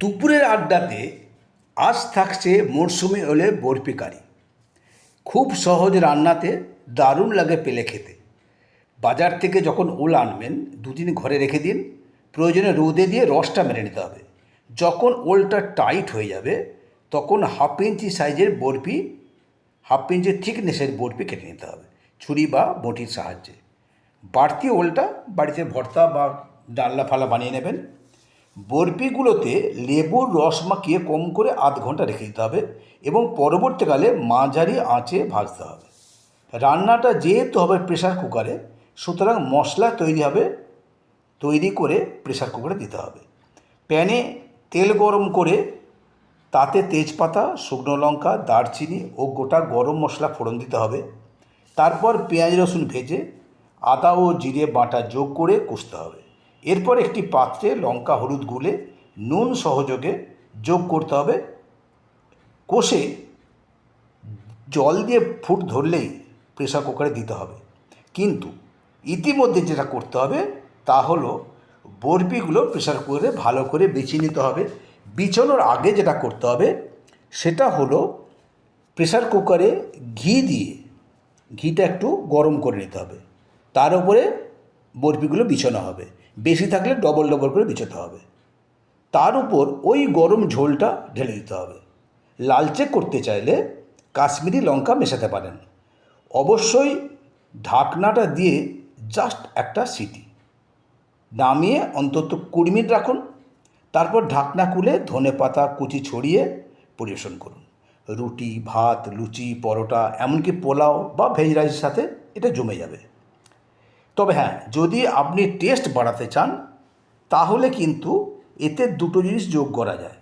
দুপুরের আড্ডাতে আজ থাকছে মরশুমি ওলে বরফি কারি। খুব সহজ রান্নাতে দারুণ লাগে পেলে খেতে। বাজার থেকে যখন ওল আনবেন, দুদিন ঘরে রেখে দিন। প্রয়োজনে রোদে দিয়ে রসটা মেরে নিতে হবে। যখন ওলটা টাইট হয়ে যাবে, তখন হাফ ইঞ্চি সাইজের বরফি, হাফ ইঞ্চি থিকনেসের বরফি কেটে নিতে হবে, ছুরি বা বটির সাহায্যে। বাড়তি ওলটা বাড়িতে ভর্তা বা ডাল্লা ফালা বানিয়ে নেবেন। বরফিগুলোতে লেবুর রস মাখিয়ে কম করে আধ ঘণ্টা রেখে দিতে হবে এবং পরবর্তীকালে মাঝারি আঁচে ভাজতে হবে। রান্নাটা যেহেতু হবে প্রেশার কুকারে, সুতরাং মশলা তৈরি হবে, তৈরি করে প্রেশার কুকারে দিতে হবে। প্যানে তেল গরম করে তাতে তেজপাতা, শুকনো লঙ্কা, দারচিনি ও গোটা গরম মশলা ফোড়ন দিতে হবে। তারপর পেঁয়াজ রসুন ভেজে আদা ও জিরে বাটা যোগ করে কষতে হবে। এরপর একটি পাত্রে লঙ্কা, হলুদ গুলে নুন সহযোগে যোগ করতে হবে। কষে জল দিয়ে ফুট ধরলেই প্রেশার কুকারে দিতে হবে। কিন্তু ইতিমধ্যে যেটা করতে হবে, তা হলো বরফিগুলো প্রেশার কুকারে ভালো করে বেছে নিতে হবে। বিছানোর আগে যেটা করতে হবে, সেটা হলো প্রেশার কুকারে ঘি দিয়ে, ঘিটা একটু গরম করে নিতে হবে। তার উপরে বরফিগুলো বিছানো হবে। বেশি থাকলে ডবল ডবল করে বিছাতে হবে। তার উপর ওই গরম ঝোলটা ঢেলে দিতে হবে। লালচে করতে চাইলে কাশ্মীরি লঙ্কা মেশাতে পারেন। অবশ্যই ঢাকনাটা দিয়ে জাস্ট একটা সিটি। নামিয়ে অন্তত কুড়ি মিনিট রাখুন। তারপর ঢাকনা খুলে ধনে পাতা, কুচি ছড়িয়ে পরিবেশন করুন। রুটি, ভাত, লুচি, পরোটা, এমনকি পোলাও বা ভেজ রাইসের সাথে এটা জমে যাবে। তবে হ্যাঁ যদি আপনি টেস্ট বাড়াতে চান, তাহলে কিন্তু এতে দুটো জিনিস যোগ করা যায়।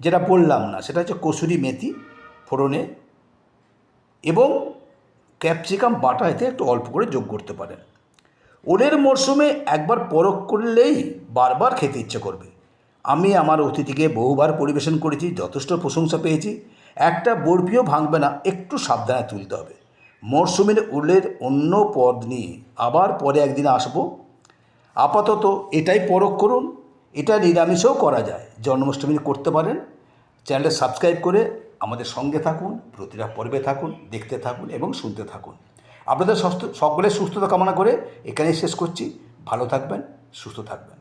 যেটা বললাম না, সেটা হচ্ছে কসুরি মেথি ফোড়নে এবং ক্যাপসিকাম বাটা এতে একটু অল্প করে যোগ করতে পারেন। ওলের মরশুমে একবার পরখ করলেই বারবার খেতে ইচ্ছে করবে। আমি আমার অতিথিকে বহুবার পরিবেশন করেছি, যথেষ্ট প্রশংসা পেয়েছি। একটা বরফিও ভাঙবে না, একটু সাবধানে তুলতে হবে। মরশুমের উলের অন্য পদ নিয়ে আবার পরে একদিন আসব। আপাতত এটাই পরখ করুন, এটা নিরামিষও করা যায়। জন্মাষ্টমী করতে পারেন। চ্যানেলটা সাবস্ক্রাইব করে আমাদের সঙ্গে থাকুন, প্রতিটা পর্বে থাকুন, দেখতে থাকুন এবং শুনতে থাকুন। আপনাদের সকলের সুস্থতা কামনা করে এখানেই শেষ করছি। ভালো থাকবেন, সুস্থ থাকবেন।